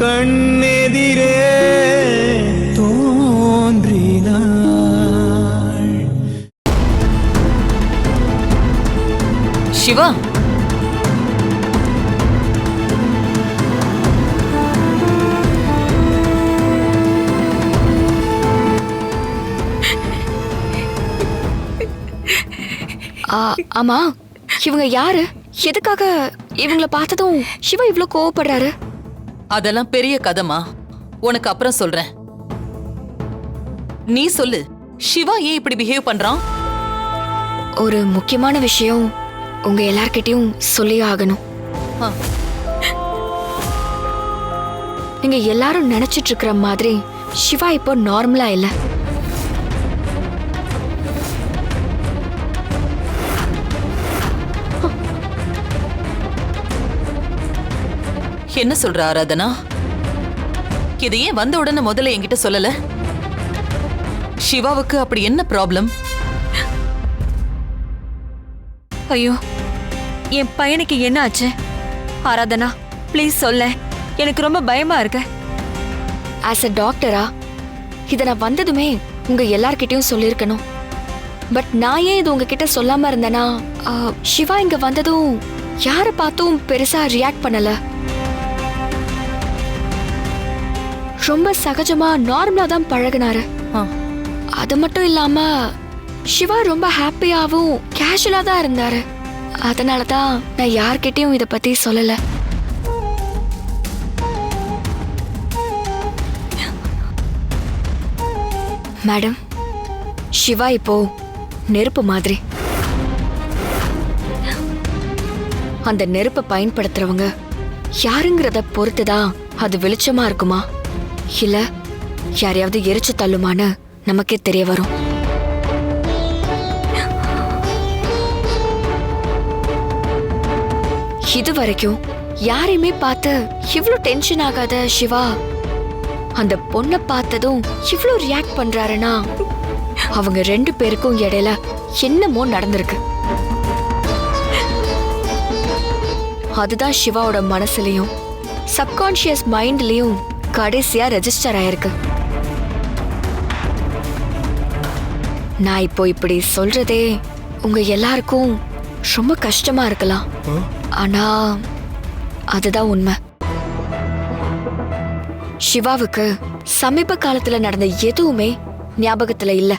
கண்ணெதிரே தோன்றினாள். சிவா. ஆ, ஆமா. இவங்க யாரு? எதுக்காக இவங்கள பார்த்ததும் சிவா இவ்ளோ கோவப்படுறாரு? அதெல்லாம் பெரிய கதமா உனக்கு அப்புறம் சொல்றேன். நீ சொல்லு சிவா ஏன் இப்படி பிஹேவ் பண்றான்? ஒரு முக்கியமான விஷயம் உங்க எல்லார்கிட்டயும் சொல்லி ஆகணும். நீங்க எல்லாரும் நினைச்சிட்டு இருக்கிற மாதிரி சிவா இப்போ நார்மலா இல்ல. என்ன சொல்ற ஆராதனா? இது ஏன் வந்த உடனே முதல்ல என்கிட்ட சொல்லல? சிவாவுக்கு அப்படி என்ன ப்ராப்ளம் ஐயோ என் பையனுக்கு என்ன ஆச்சு? ஆராதனா ப்ளீஸ் சொல்ல. எனக்கு ரொம்ப பயமா இருக்கு. ஆஸ் அ டாக்டரா இதை நான் வந்ததுமே உங்க எல்லார்கிட்டயும் சொல்லியிருக்கணும். பட் நான் ஏன் இது உங்ககிட்ட சொல்லாம இருந்தேனா ஆ, சிவா இங்க வந்ததும் யாரை பார்த்தும் பெருசா ரியாக்ட் பண்ணல. ரொம்ப சகஜமா நார்மலா தான் பழகுனாரு. ஆ, அது மட்டும் இல்லாம சிவா ரொம்ப ஹாப்பியாவும் கேஷுவலா தான் இருந்தாரு. அதனால தான் நான் யார்கிட்டயும் இத பத்தி சொல்லல. மேடம் சிவா இப்போ நெருப்பு மாதிரி. அந்த நெருப்பை பயன்படுத்துறவங்க யாருங்கிறத பொறுத்து தான் அது வெளிச்சமா இருக்குமா? இல்ல யாரையாவது எரிச்சு தள்ளுமான்னு நமக்கே தெரிய வரும். இது வரைக்கும் யாரையுமே பார்த்து இவ்வளோ டென்ஷன் ஆகாத சிவா அந்த பொண்ணை பார்த்ததும் இவ்ளோ ரியாக்ட் பண்றாருன்னா அவங்க ரெண்டு பேருக்கும் இடையில என்னமோ நடந்திருக்கு. அதுதான் சிவாவோட மனசுலயும் சப்கான்ஷியஸ் மைண்ட்லயும் கடைசியா ரெஜிஸ்டர் ஆயிருக்கு. நான் இப்போ இப்படி சொல்றதே உங்க எல்லாருக்கும் ரொம்ப கஷ்டமா இருக்கலாம். ஆனா அதுதான் உண்மை. சிவாவுக்கு சமீப காலத்துல நடந்த எதுவுமே ஞாபகத்துல இல்லை.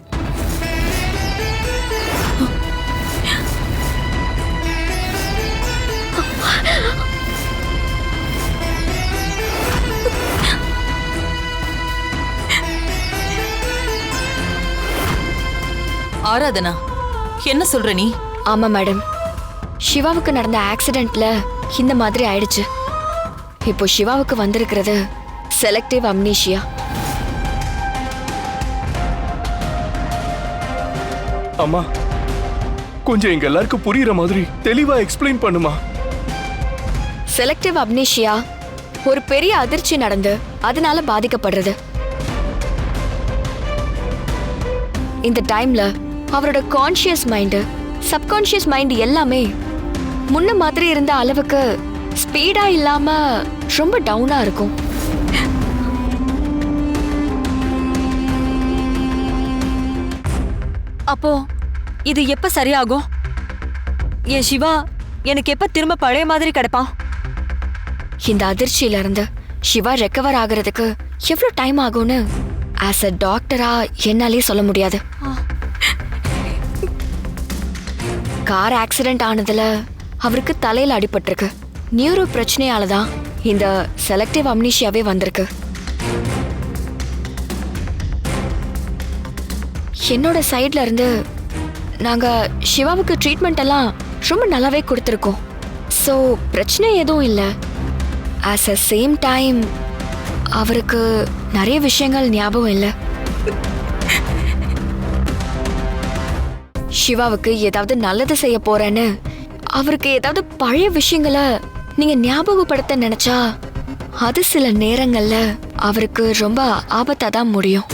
ஆராதனா? என்ன சொல்ற நீ? ஆமா மேடம். சிவாவுக்கு நடந்த ஆக்சிடென்ட்ல இந்த மாதிரி ஆயிடுச்சு. இப்போ சிவாவுக்கு வந்திருக்கிறது செலக்டிவ் அம்னீஷியா அம்மா கொஞ்சம் எங்க எல்லாருக்கும் புரியுற மாதிரி தெளிவா எக்ஸ்பிளைன் பண்ணுமா? செலக்டிவ் அம்னீஷியா ஒரு பெரிய அதிர்ச்சி நடந்து அதனால பாதிக்கப்படுறது. இந்த டைம்ல அவரோட கான்ஷியஸ் மைண்டு சப்கான்ஷியஸ் மைண்ட் எல்லாமே முன்ன மாதிரி இருந்த அளவுக்கு ஸ்பீடா இல்லாம ரொம்ப டவுனா இருக்கும். அப்போ இது எப்ப சரியாகும்? என் சிவா எனக்கு எப்ப திரும்ப பழைய மாதிரி கிடைப்பான்? இந்த அதிர்ச்சியில இருந்து சிவா ரெக்கவர் ஆகுறதுக்கு எவ்வளவு டைம் ஆகும்னு ஆஸ் அ டாக்டரா என்னாலே சொல்ல முடியாது. கார் ஆக்சிடென்ட் ஆனதுல அவருக்கு தலையில அடிபட்டிருக்கு. நியூரோ பிரச்சனையால தான் இந்த செலக்டிவ் அம்னீஷியாவே வந்திருக்கு. என்னோட சைட்ல இருந்து நாங்க சிவாவுக்கு ட்ரீட்மெண்ட் எல்லாம் ரொம்ப நல்லாவே கொடுத்துருக்கோம். ஸோ பிரச்சனை எதுவும் இல்லை. ஆஸ் அ சேம் டைம் அவருக்கு நிறைய விஷயங்கள் ஞாபகம் இல்லை. சிவாவுக்கு ஏதாவது நல்லது செய்ய போறேன்னு அவருக்கு ஏதாவது பழைய விஷயங்களை நீங்க ஞாபகப்படுத்த நினைச்சா அது சில நேரங்கள்ல அவருக்கு ரொம்ப ஆபத்தா தான் முடியும்.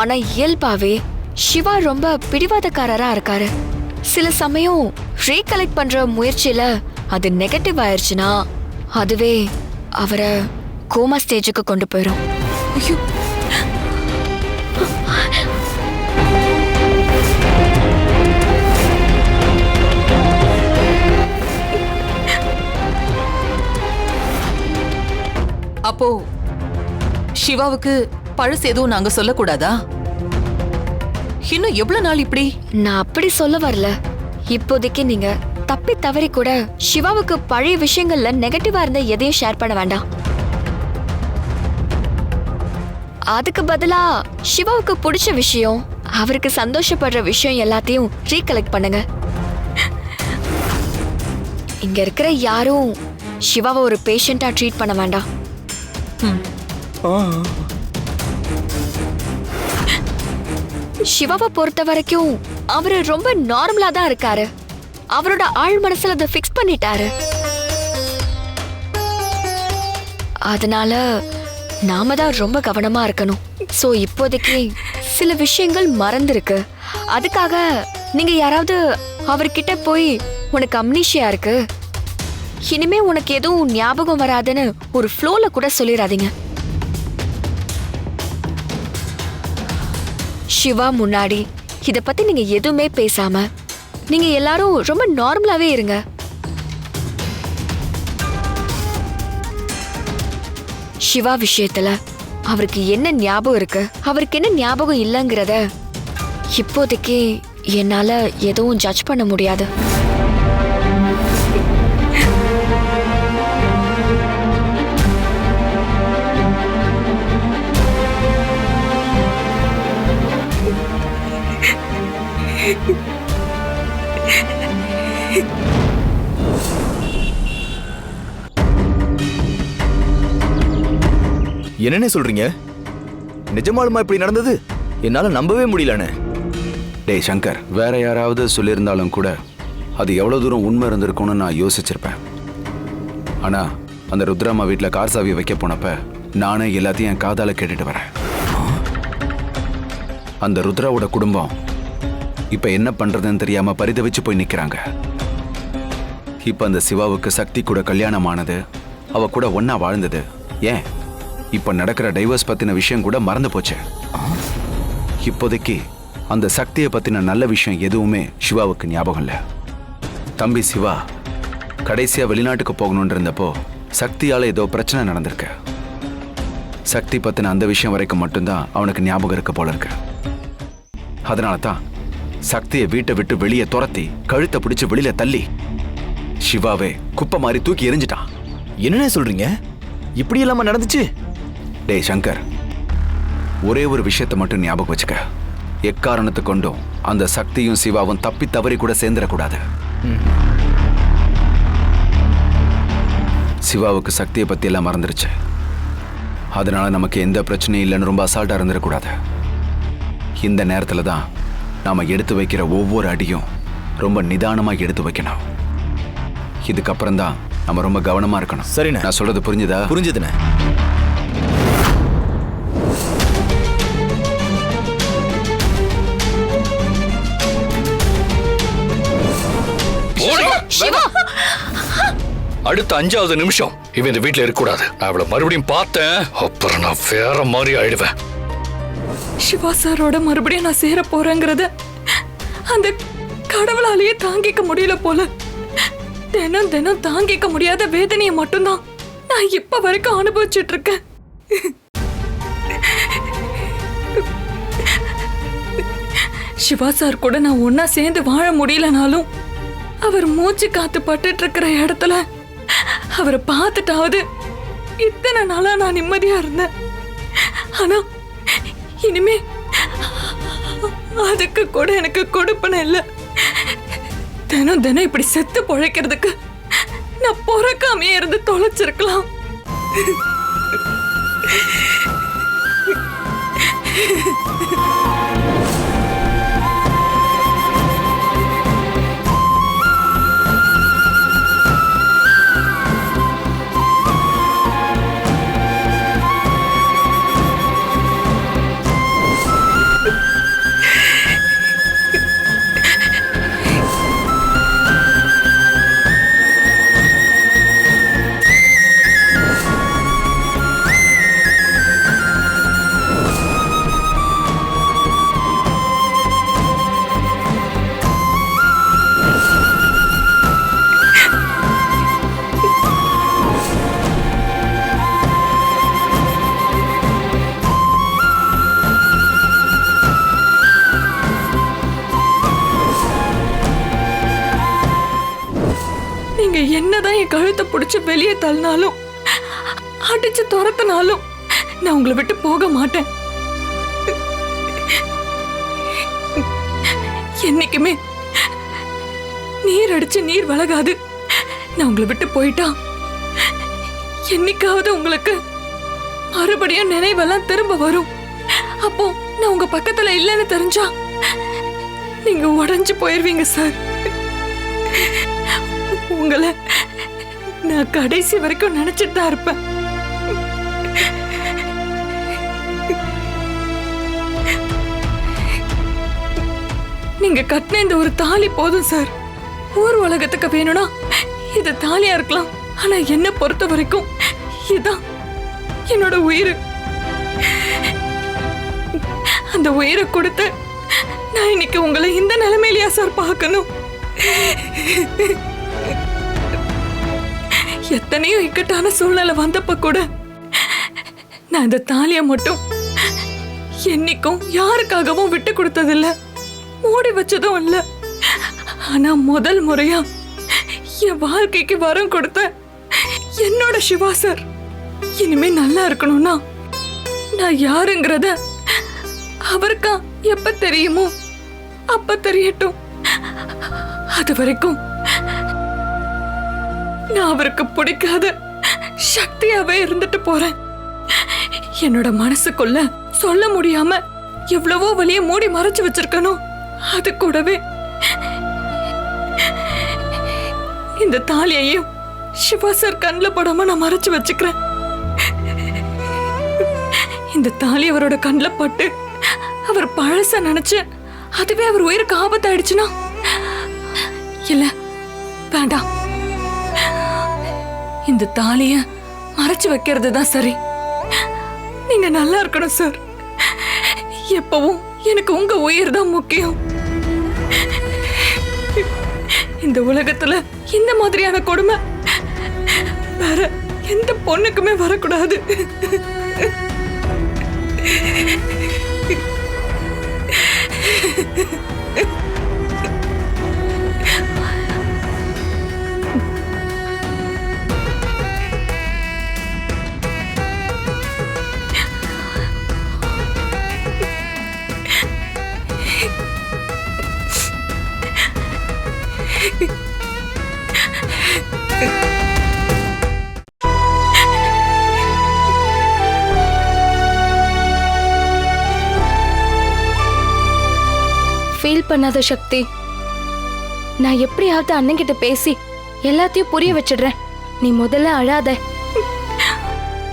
ஆனா இயல்பாவே சிவா ரொம்ப பிடிவாதக்காரரா இருக்காரு. சில சமயம் ரீகலெக்ட் பண்ற முயற்சியில அது நெகட்டிவ் ஆயிடுச்சுன்னா அதுவே அவரை கோமா ஸ்டேஜுக்கு கொண்டு போயிடும் அப்போ சிவாவுக்கு பழசு எதுவும் நாங்க சொல்லக்கூடாதா? இன்னும் எவ்வளவு நாள் இப்படி? நான் அப்படி சொல்ல வரல. இப்போதைக்கு நீங்க தப்பி தவறி கூட சிவாவுக்கு பழைய விஷயங்கள்ல நெகட்டிவா இருந்த எதையும் ஷேர் பண்ண வேண்டாம். அதுக்கு பதிலா சிவாவுக்கு பிடிச்ச விஷயம் அவருக்கு சந்தோஷப்படுற விஷயம் எல்லாத்தையும் ரீகலெக்ட் பண்ணுங்க. இங்க இருக்கிற யாரும் சிவாவை ஒரு பேஷண்டா ட்ரீட் பண்ண வேண்டாம். சிவாவை பொறுத்த வரைக்கும் அவரு ரொம்ப நார்மலா தான் இருக்காரு. அவரோட ஆழ் மனசுல அதை ஃபிக்ஸ் பண்ணிட்டாரு. அதனால நாம தான் ரொம்ப கவனமா இருக்கணும். சோ இப்போதைக்கு சில விஷயங்கள் மறந்துருக்கு. அதுக்காக நீங்க யாராவது அவர்கிட்ட போய் உனக்கு அம்னீஷியா இருக்கு? இனிமே உனக்கு எதுவும் ஞாபகம் வராதுன்னு ஒரு ஃப்ளோல கூட சொல்லிடாதீங்க சிவா முன்னாடி இத பத்தி நீங்க எதுவுமே பேசாம நீங்க எல்லாரும் ரொம்ப நார்மலாவே இருங்க. சிவா விஷயத்துல அவருக்கு என்ன ஞாபகம் இருக்கு? அவருக்கு என்ன ஞாபகம் இல்லைங்கிறத இப்போதைக்கு என்னால எதுவும் ஜட்ஜ் பண்ண முடியாது. என்னென்ன சொல்றீங்க? நிஜமாலுமா இப்படி நடந்தது? என்னால நம்பவே முடியலண்ணே. டேய் சங்கர் வேற யாராவது சொல்லியிருந்தாலும் கூட அது எவ்வளோ தூரம் உண்மை இருந்திருக்கும்னு நான் யோசிச்சிருப்பேன். ஆனா அந்த ருத்ராமா வீட்டில் கார் சாவி வைக்க போனப்ப நானே எல்லாத்தையும் என் காதால கேட்டுட்டு வரேன். அந்த ருத்ராவோட குடும்பம் இப்ப என்ன பண்றதுன்னு தெரியாம பரிதவிச்சு போய் நிக்கிறாங்க. இப்ப அந்த சிவாவுக்கு சக்தி கூட கல்யாணம் ஆனது அவ கூட ஒன்றா வாழ்ந்தது ஏன்? இப்ப நடக்கிற டைவர்ஸ் பத்தின விஷயம் கூட மறந்து போச்சு. இப்போதைக்கு அந்த சக்தியை பத்தின நல்ல விஷயம் எதுவுமே சிவாவுக்கு ஞாபகம் இல்ல. தம்பி சிவா கடைசியா வெளிநாட்டுக்கு போகணும்னு இருந்தப்போ சக்தியால ஏதோ பிரச்சனை நடந்திருக்கு. சக்தி பத்தின அந்த விஷயம் வரைக்கும் மட்டும்தான் அவனுக்கு ஞாபகம் இருக்க போல இருக்கு. அதனால தான் சக்தியை வீட்டை விட்டு வெளியே துரத்தி கழுத்தை பிடிச்சு வெளியில தள்ளி சிவாவே குப்பை மாதிரி தூக்கி எரிஞ்சிட்டான் என்னென்ன சொல்றீங்க? இப்படி இல்லாம நடந்துச்சு? டேய் சங்கர். ஒரே ஒரு விஷயத்தை மட்டும் ஞாபகம் வச்சுக்க. எக்காரணத்தை கொண்டும் அந்த சக்தியும் சிவாவும் தப்பி தவறி கூட சேர்ந்துடக்கூடாது. சிவாவுக்கு சக்தியை பத்தி எல்லாம் மறந்துருச்சு. அதனால நமக்கு எந்த பிரச்சனையும் இல்லைன்னு ரொம்ப அசால்ட்டா இருந்துடக்கூடாது. இந்த நேரத்துல தான் நாம எடுத்து வைக்கிற ஒவ்வொரு அடியும் ரொம்ப நிதானமா எடுத்து வைக்கணும். இதுக்கப்புறம் தான் நம்ம ரொம்ப கவனமா இருக்கணும். சரிண்ணே. நான் சொல்றது புரிஞ்சுதா? புரிஞ்சுதுண்ணே. அடுத்த அஞ்சாவது நிமிஷம் இவன் இந்த வீட்ல இருக்கக்கூடாது. நான் அவளை மறுபடியும் பார்த்தேன். அப்புறம் நான் வேற மாதிரி ஆயிடுவேன். சிவா சாரோட மறுபடியும் நான் சேர போறேங்கிறத அந்த கடவுளாலேயே தாங்கிக்க முடியல போல. தினம் தினம் தாங்கிக்க முடியாத வேதனையை மட்டும்தான் நான் இப்ப வரைக்கும் அனுபவிச்சுட்டு இருக்கேன். சிவா சார் கூட நான் ஒன்னா சேர்ந்து வாழ முடியலனாலும் அவர் மூச்சு காத்து பட்டுட்டு இருக்கிற இடத்துல அவரை பார்த்துட்டாவது இத்தனை நாளா நான் நிம்மதியா இருந்தேன் ஆனா இனிமே அதுக்கு கூட எனக்கு கொடுப்பன இல்லை தினம் தினம் இப்படி செத்து பொழைக்கிறதுக்கு நான் பொறக்காமையே இருந்து தொலைச்சிருக்கலாம் Ha ha ha. அடிச்சு வெளியே தள்ளினாலும் அடிச்சு துரத்தினாலும் நான் உங்களை விட்டு போக மாட்டேன். என்னைக்குமே நீர் அடிச்சு நீர் வளகாது நான் உங்களை விட்டு போயிட்டா என்னைக்காவது உங்களுக்கு மறுபடியும் நினைவெல்லாம் திரும்ப வரும். அப்போ நான் உங்க பக்கத்துல இல்லைன்னு தெரிஞ்சா நீங்க உடைஞ்சு போயிருவீங்க சார். உங்களை நான் கடைசி வரைக்கும் நினைச்சிட்டு தான் இருப்பேன். நீங்க கட்டின இந்த ஒரு தாலி போதும் சார் ஊர் உலகத்துக்கு வேணும்னா இது தாலியா இருக்கலாம். ஆனா என்ன பொறுத்த வரைக்கும் இதுதான் என்னோட உயிர். அந்த உயிரை கொடுத்து நான் இன்னைக்கு உங்களை இந்த நிலைமையிலயா சார் பார்க்கணும்? எத்தனையோ இக்கட்டான சூழ்நிலை வந்தப்ப கூட நான் இந்த தாலியை மட்டும் என்னைக்கும் யாருக்காகவும் விட்டு கொடுத்ததில்ல. மூடி வச்சதும் இல்ல. ஆனா முதல் முறையா என் வாழ்க்கைக்கு வரம் கொடுத்த என்னோட சிவா சார். இனிமே நல்லா இருக்கணும்னா நான் யாருங்கிறத அவருக்கா எப்ப தெரியுமோ அப்ப தெரியட்டும். அது வரைக்கும் நான் அவருக்கு பிடிக்காத சக்தியாவே இருந்துட்டு போறேன். என்னோட மனசுக்குள்ள சொல்ல முடியாம எவ்வளவோ வழிய மூடி மறைச்சு வச்சிருக்கணும். அது கூடவே இந்த தாலியையும் சிவா சார் கண்ணில் படாம நான் மறைச்சு வச்சுக்கிறேன். இந்த தாலி அவரோட கண்ணில் பட்டு அவர் பழச நினைச்சு அதுவே அவர் உயிருக்கு ஆபத்தாயிடுச்சுன்னா? இல்ல வேண்டாம். இந்த தாலிய மறைச்சு வைக்கிறது தான் சரி. நீங்க நல்லா இருக்கணும் சார் எப்பவும் எனக்கு உங்க உயிர் தான் முக்கியம். இந்த உலகத்துல இந்த மாதிரியான கொடுமை வேற எந்த பொண்ணுக்குமே வரக்கூடாது. ஃபீல் பண்ணாத சக்தி. நான் எப்படியாவது அண்ணன்கிட்ட பேசி எல்லாத்தையும் புரிய வச்சிடுறேன். நீ முதல்ல அழாத.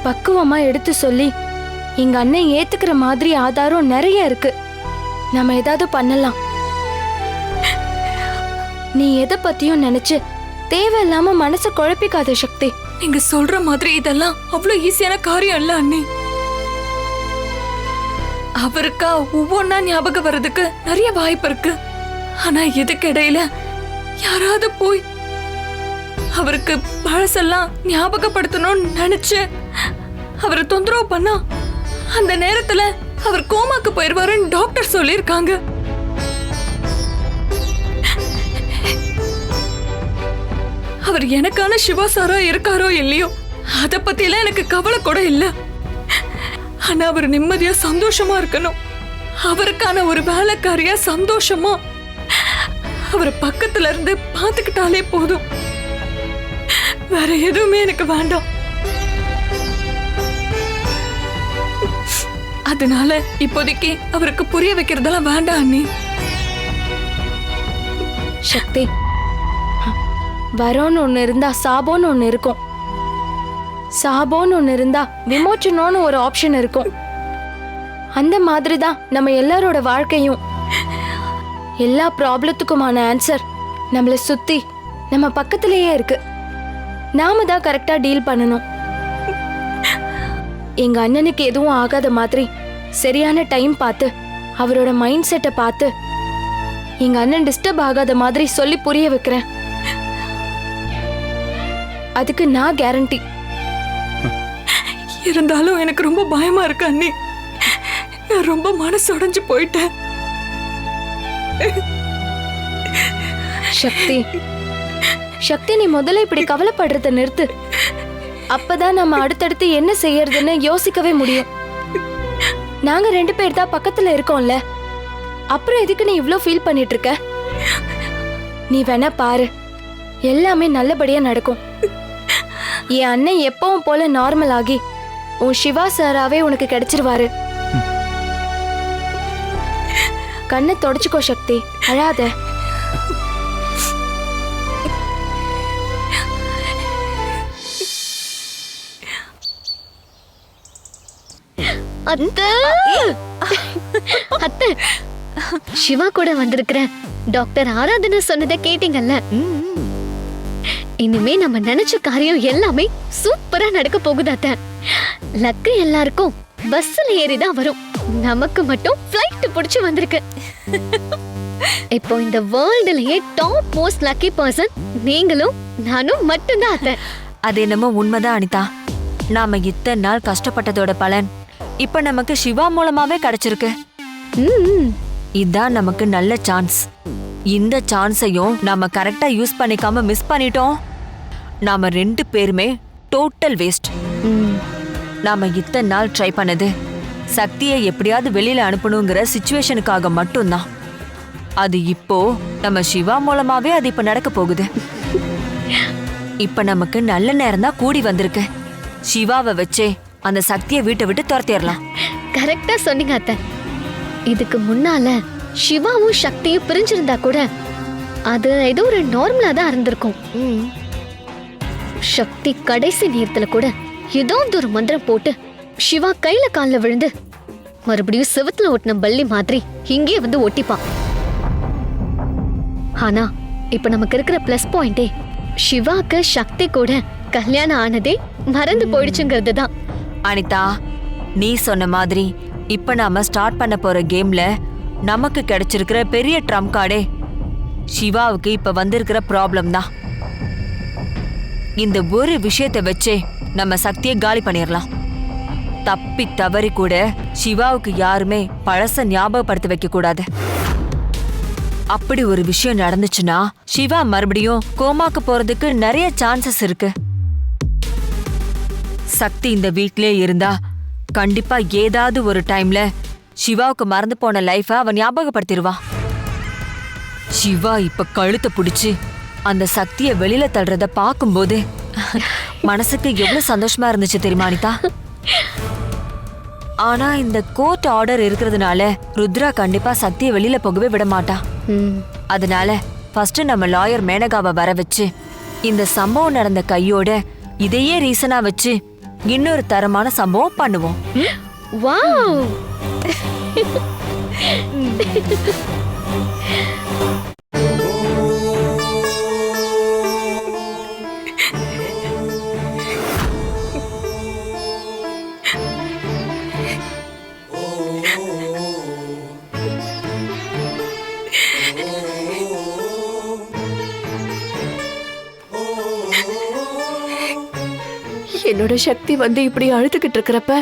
பக்குவமா எடுத்து சொல்லி எங்க அண்ணன் ஏத்துக்கிற மாதிரி ஆதாரம் நிறைய இருக்கு. நம்ம ஏதாவது பண்ணலாம். நீ எதை பத்தியும் நினைச்சு தேவையில்லாம மனசை குழப்பிக்காத சக்தி. நீங்க சொல்ற மாதிரி இதெல்லாம் அவ்வளவு ஈஸியான காரியம் இல்ல அண்ணே. அவருக்கா ஒவ்வொன்னா ஞாபகம் வர்றதுக்கு நிறைய வாய்ப்பு இருக்கு. ஆனா இதுக்கு இடையில யாராவது போய் அவருக்கு பழசெல்லாம் ஞாபகப்படுத்தணும்னு நினைச்சு அவரை தொந்தரவு பண்ணா அந்த நேரத்துல அவர் கோமாக்கு போயிருவாருன்னு டாக்டர் சொல்லியிருக்காங்க. அவர் எனக்கான சிவா சாரா இருக்காரோ இல்லையோ? அத பத்திலாம் எனக்கு கவலை கூட இல்லை. ஆனா அவர் நிம்மதியா சந்தோஷமா இருக்கணும். அவருக்கான ஒரு வேலைக்காரியா சந்தோஷமா? அவரை பக்கத்துல இருந்து பாத்துக்கிட்டாலே போதும். வேற எதுவுமே எனக்கு வேண்டாம். அதனால இப்போதைக்கு அவருக்கு புரிய வைக்கிறதெல்லாம் வேண்டாம் அண்ணி. சக்தி. வரோன்னு ஒன்று இருந்தா சாபோன்னு ஒன்று இருக்கும். சாபோன்னு ஒன்று இருந்தா விமோச்சனம்னு ஒரு ஆப்ஷன் இருக்கும். அந்த மாதிரி தான் நம்ம எல்லாரோட வாழ்க்கையும். எல்லா ப்ராப்ளத்துக்குமான ஆன்சர் நம்மளை சுத்தி நம்ம பக்கத்திலேயே இருக்கு. நாம தான் கரெக்டா டீல் பண்ணணும். எங்க அண்ணனுக்கு எதுவும் ஆகாத மாதிரி சரியான டைம் பார்த்து அவரோட மைண்ட் செட்டை பார்த்து எங்க அண்ணன் டிஸ்டர்ப் ஆகாத மாதிரி சொல்லி புரிய வைக்கிறேன். அதுக்கு நான் கேரண்டி இருந்தாலும் எனக்கு ரொம்ப பயமா இருக்கு அண்ணி. நான் ரொம்ப மனசு உடைஞ்சு போயிட்டேன். சக்தி சக்தி நீ முதல்ல இப்படி கவலைப்படுறத நிறுத்து. அப்பதான் நம்ம அடுத்தடுத்து என்ன செய்யறதுன்னு யோசிக்கவே முடியும். நாங்க ரெண்டு பேர் தான் பக்கத்துல இருக்கோம்ல. அப்புறம் எதுக்கு நீ இவ்ளோ ஃபீல் பண்ணிட்டு இருக்க நீ வேணா பாரு. எல்லாமே நல்லபடியா நடக்கும். என் அண்ணன் எப்பவும் போல நார்மல் ஆகி உன் சிவா சாராவே உனக்கு கிடைச்சிருவாரு. கண்ணை தொடச்சுக்கோ சக்தி அழாத. அத்தை! அத்தை! சிவா கூட வந்திருக்கிற டாக்டர் ஆராதனா சொன்னதை கேட்டீங்கல்ல? இனிமே நம்ம நினைச்ச காரியம் எல்லாமே சூப்பரா நடக்க போகுது அத்தை. லக்கு எல்லாருக்கும் பஸ்ல ஏறி தான் வரும். நமக்கு மட்டும் ஃப்ளைட் பிடிச்சு வந்திருக்கு. இப்போ இந்த வேர்ல்டுலயே டாப் மோஸ்ட் லக்கி பர்சன் நீங்களும் நானும் மட்டும்தான் அத்தை. அது என்னமோ உண்மைதான் அனிதா. நாம இத்தனை நாள் கஷ்டப்பட்டதோட பலன் இப்ப நமக்கு சிவா மூலமாவே கிடைச்சிருக்கு. ம் இதான் நமக்கு நல்ல சான்ஸ் இந்த சான்ஸையும் நாம கரெக்டா யூஸ் பண்ணிக்காம மிஸ் பண்ணிட்டோம். நாம ரெண்டு பேருமே டோட்டல் வேஸ்ட் ம் நாம இத்தனை நாள் ட்ரை பண்ணது. சக்தியை எப்படியாவது வெளியில அனுப்பணுங்கிற சுச்சுவேஷனுக்காக மட்டும்தான். அது இப்போ நம்ம சிவா மூலமாவே அது இப்ப நடக்க போகுது. இப்ப நமக்கு நல்ல நேரம் தான் கூடி வந்திருக்கு. சிவாவை வச்சே அந்த சக்தியை வீட்டை விட்டு துரத்திடலாம். கரெக்டா சொன்னீங்க அத்தை. இதுக்கு முன்னால சிவாவும் சக்தியும் பிரிஞ்சிருந்தா கூட அது ஏதோ ஒரு நார்மலா தான் இருந்திருக்கும். சக்தி கடைசி நேரத்துல கூட ஏதோ ஒரு மந்திரம் போட்டு சிவா கையில கால்ல விழுந்து மறுபடியும் செவுத்துல ஒட்டின பள்ளி மாதிரி இங்கே வந்து ஒட்டிப்பான். ஆனா இப்ப நமக்கு இருக்கிற பிளஸ் பாயிண்டே சிவாக்கு சக்தி கூட கல்யாணம் ஆனதே மறந்து போயிடுச்சுங்கிறது தான் அனிதா நீ சொன்ன மாதிரி இப்ப நாம ஸ்டார்ட் பண்ண போற கேம்ல நமக்கு கிடைச்சிருக்கிற பெரிய ட்ரம் கார்டே சிவாவுக்கு இப்ப வந்திருக்கிற ப்ராப்ளம் தான். இந்த ஒரு விஷயத்தை வச்சே நம்ம சக்தியை காலி பண்ணிடலாம் தப்பி தவறி கூட சிவாவுக்கு யாருமே பழச ஞாபகப்படுத்த வைக்க கூடாது. அப்படி ஒரு விஷயம் நடந்துச்சுன்னா சிவா மறுபடியும் கோமாக்கு போறதுக்கு நிறைய சான்சஸ் இருக்கு. சக்தி இந்த வீட்லயே இருந்தா கண்டிப்பா ஏதாவது ஒரு டைம்ல சிவாவுக்கு மறந்து போன லைஃப அவன் ஞாபகப்படுத்திடுவான் சிவா இப்ப கழுத்தை பிடிச்சு அந்த சக்திய வெளியில தள்ளுறத பார்க்கும்போது மனசுக்கு எவ்வளவு சந்தோஷமா இருந்துச்சு தெரியுமா அனிதா? ஆனா இந்த கோர்ட் ஆர்டர் இருக்கிறதுனால ருத்ரா கண்டிப்பா சக்தியை வெளியில போகவே விட மாட்டா. அதனால ஃபர்ஸ்ட் நம்ம லாயர் மேனகாவை வர வச்சு இந்த சம்பவம் நடந்த கையோட இதையே ரீசனா வச்சு இன்னொரு தரமான சம்பவம் பண்ணுவோம். வாவ். என்னோட சக்தி வந்து இப்படி அழுதுகிட்டு இருக்கிறப்ப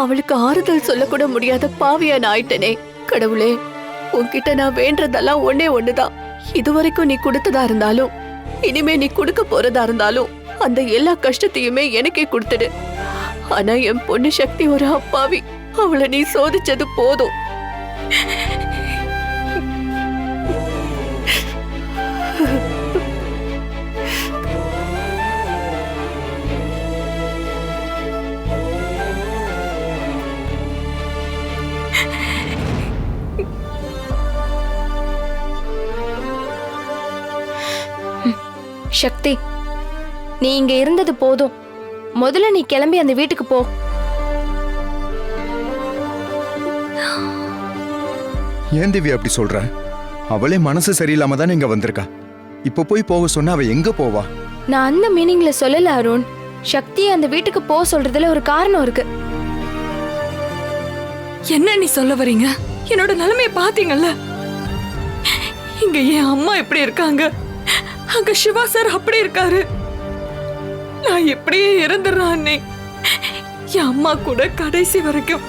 அவளுக்கு ஆறுதல் சொல்லக்கூட முடியாத பாவியா நான் ஆயிட்டனே. கடவுளே உன்கிட்ட நான் வேண்டதெல்லாம் ஒன்னே ஒண்ணுதான். இதுவரைக்கும் நீ கொடுத்ததா இருந்தாலும் இனிமே நீ கொடுக்க போறதா இருந்தாலும் அந்த எல்லா கஷ்டத்தையுமே எனக்கே கொடுத்துடு. ஆனா என் பொண்ணு சக்தி ஒரு அப்பாவி. அவளை நீ சோதிச்சது போதும். சக்தி. நீ இங்க இருந்தது போதும். முதல்ல நீ கிளம்பி அந்த வீட்டுக்கு போ. ஏன் திவ்யா அப்படி சொல்ற? அவளே மனசு சரியில்லாம தானே இங்க வந்திருக்கா. இப்ப போய் போக சொன்னா அவ எங்க போவா? நான் அந்த மீனிங்ல சொல்லல அருண். சக்தியை அந்த வீட்டுக்கு போ சொல்றதுல ஒரு காரணம் இருக்கு. என்ன நீ சொல்ல வரீங்க? என்னோட நிலைமைய பாத்தீங்கல்ல? இங்க என் அம்மா எப்படி இருக்காங்க? அங்க சிவா சார் அப்படி இருக்காரு. நான் எப்படியே இறந்துடுறேன் அண்ணே என் அம்மா கூட கடைசி வரைக்கும்.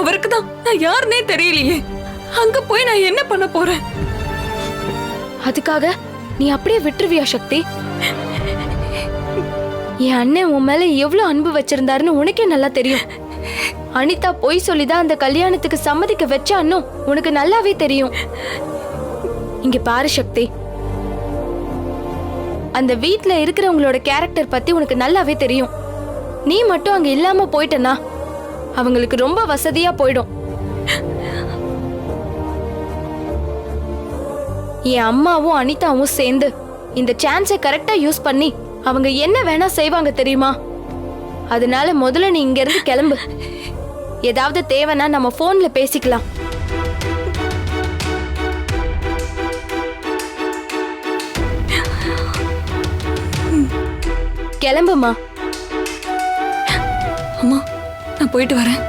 அவருக்கு தான் நான் யாருன்னே தெரியலையே. அங்க போய் நான் என்ன பண்ண போறேன்? அதுக்காக நீ அப்படியே விட்டுருவியா சக்தி? என் அண்ணன் உன் மேல எவ்வளவு அன்பு வச்சிருந்தாருன்னு உனக்கே நல்லா தெரியும். அனிதா பொய் சொல்லிதான் அந்த கல்யாணத்துக்கு சம்மதிக்க வச்சான்னு உனக்கு நல்லாவே தெரியும். இங்க பாரு சக்தி. அந்த வீட்ல இருக்கிறவங்களோட கேரக்டர் பத்தி உனக்கு நல்லாவே தெரியும். நீ மட்டும் அங்க இல்லாம போயிட்டனா அவங்களுக்கு ரொம்ப வசதியா போயிடும். என் அம்மாவும் அனிதாவும் சேர்ந்து இந்த சான்ஸை கரெக்டா யூஸ் பண்ணி அவங்க என்ன வேணா செய்வாங்க தெரியுமா? அதனால முதல்ல நீ இங்க இருந்து கிளம்பு. ஏதாவது தேவைன்னா நம்ம போன்ல பேசிக்கலாம். கிளம்புமா? அம்மா நான் போயிட்டு வரேன்.